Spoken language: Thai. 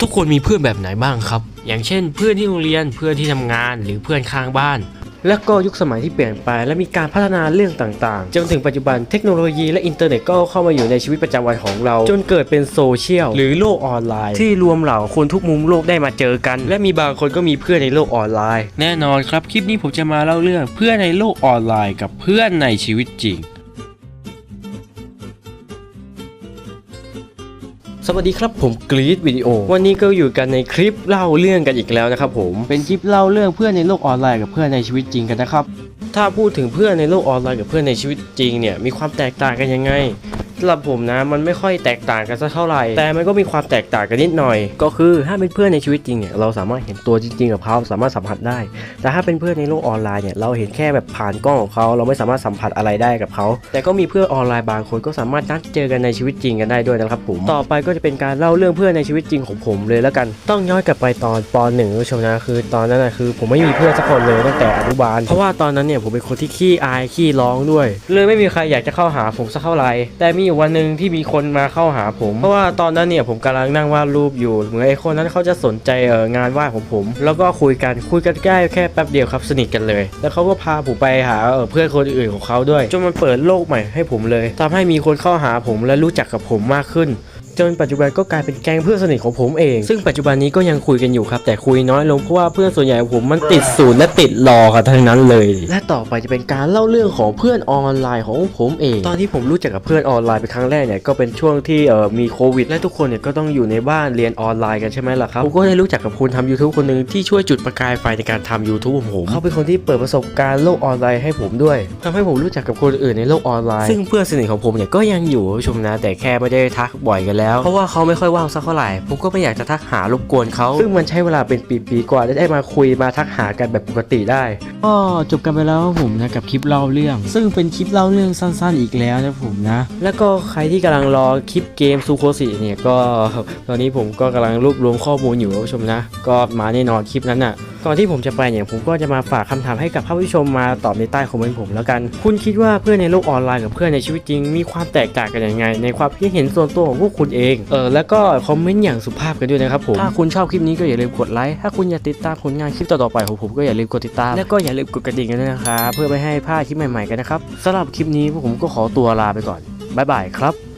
ทุกคนมีเพื่อนแบบไหนบ้างครับ อย่างเช่น เพื่อนที่โรงเรียนเพื่อนที่ทำงานหรือเพื่อนข้างบ้าน และก็ยุคสมัยที่เปลี่ยนไปและมีการพัฒนาเรื่องต่างๆ จนถึงปัจจุบันเทคโนโลยีและอินเทอร์เน็ตก็เข้ามาอยู่ในชีวิตประจำวันของเรา จนเกิดเป็นโซเชียลหรือโลกออนไลน์ ที่รวมเหล่าคนทุกมุมโลกได้มาเจอกัน และมีบางคนก็มีเพื่อนในโลกออนไลน์ แน่นอนครับคลิปนี้ผมจะมาเล่าเรื่องเพื่อนในโลกออนไลน์ กับเพื่อนในชีวิตจริง สวัสดีครับผมกรีดวิดีโอ วันนี้ก็อยู่กันในคลิปเล่าเรื่องกันอีกแล้วนะครับผมเป็นคลิปเล่าเรื่องเพื่อนในโลกออนไลน์กับเพื่อนในชีวิตจริงกันนะครับถ้าพูดถึงเพื่อนในโลกออนไลน์กับเพื่อนในชีวิตจริงเนี่ยมีความแตกต่างกันยังไง สำหรับผมนะมันไม่ค่อยแตกต่างกันสักเท่าไหร่ แต่มันก็มีความแตกต่างกันนิดหน่อย ก็คือถ้าเป็นเพื่อนในชีวิตจริงเนี่ยเราสามารถเห็นตัวจริงๆกับเขาสามารถสัมผัสได้ แต่ถ้าเป็นเพื่อนในโลกออนไลน์เนี่ยเราเห็นแค่แบบผ่านกล้องของเขาเราไม่สามารถสัมผัสอะไรได้กับเขา แต่ก็มีเพื่อนออนไลน์บางคนก็สามารถนัดเจอกันในชีวิตจริงกันได้ด้วยนะครับผมต่อไปก็จะเป็นการเล่าเรื่องเพื่อนในชีวิตจริงของผมเลยแล้วกันต้องย้อนกลับไปตอนป .1 คุณผู้ชมนะคือ ตอนนั้นนะคือ ผมไม่มีเพื่อนสักคนเลยตั้งแต่อนุบาลเพราะว่าตอนนั้นเนี่ยผมเป็นคนที่ขี้อายขี้ร้องด้วย เลยไม่มีใครอยากจะเข้าหาผมสักเท่าไหร่แต่มีอยู่วันหนึ่งที่มีคนมาเข้าหาผม เพราะว่าตอนนั้นเนี่ยผมกำลังนั่งวาดรูปอยู่ เหมือนไอ้คนนั้นเขาจะสนใจเอองานวาดของผม แล้วก็คุยกันคุยกันใกล้แค่แป๊บเดียวครับสนิทกันเลย แล้วเขาก็พาผมไปหาเออเพื่อนคนอื่นของเขาด้วยจนมันเปิดโลกใหม่ให้ผมเลยทำให้มีคนเข้าหาผมและรู้จักกับผมมากขึ้น จนปัจจุบันก็กลายเป็นแก๊งเพื่อนสนิทของผมเอง ซึ่งปัจจุบันนี้ก็ยังคุยกันอยู่ครับ แต่คุยน้อยลงเพราะว่าเพื่อนส่วนใหญ่ของผมมันติดศูนย์และติดรอครับทั้งนั้นเลย และต่อไปจะเป็นการเล่าเรื่องของเพื่อนออนไลน์ของผมเอง ตอนที่ผมรู้จักกับเพื่อนออนไลน์เป็นครั้งแรกเนี่ยก็เป็นช่วงที่เอ่อมีโควิด และทุกคนเนี่ยก็ต้องอยู่ในบ้านเรียนออนไลน์กันใช่ไหมล่ะครับผมก็ได้รู้จักกับคนทำ YouTube คนหนึ่งที่ช่วยจุดประกายไฟในการทำ YouTube ของผมเขาเป็นคนที่เปิดประสบการณ์โลกออนไลน์ให้ผมด้วยทำให้ผมรู้จักกับคนอื่นในโลกออนไลน์ ซึ่งเพื่อนสนิทของผมเนี่ยก็ยังอยู่คุณผู้ชมนะแต่แค่ไม่ได้ทักบ่อยกันแล้ว เพราะว่าเขาไม่ค่อยว่างสักเท่าไหร่ ผมก็ไม่อยากจะทักหารบกวนเขา ซึ่งมันใช้เวลาเป็นปีๆกว่าจะได้มาคุยมาทักหากันแบบปกติได้ ก็จบกันไปแล้วครับผมนะกับคลิปเล่าเรื่อง ซึ่งเป็นคลิปเล่าเรื่องสั้นๆอีกแล้วนะผมนะ แล้วก็ใครที่กำลังรอคลิปเกมซูโคสิเนี่ยก็ตอนนี้ผมก็กำลังรวบรวมข้อมูลอยู่คุณผู้ชมนะ ก็มาแน่นอนคลิปนั้นน่ะ ก่อนที่ผมจะไปเนี่ยผมก็จะมาฝากคำถามให้กับท่านผู้ชมมาตอบในใต้คอมเมนต์ผมแล้วกัน คุณคิดว่าเพื่อนในโลกออนไลน์กับเพื่อนในชีวิตจริง มีความแตกต่างกันยังไง ในความคิดเห็นส่วนตัวของพวกคุณเอง เออแล้วก็คอมเมนต์อย่างสุภาพกันด้วยนะครับผม ถ้าคุณชอบคลิปนี้ก็อย่าลืมกดไลค์ ถ้าคุณอยากติดตามผลงานคลิปต่อๆไปของผมก็อย่าลืมกดติดตาม แล้วก็อย่าลืมกดกระดิ่งกันด้วยนะครับ เพื่อไม่ให้พลาดคลิปใหม่ๆกันนะครับสำหรับคลิปนี้พวกผมก็ขอตัวลาไปก่อนบ๊ายบายครับ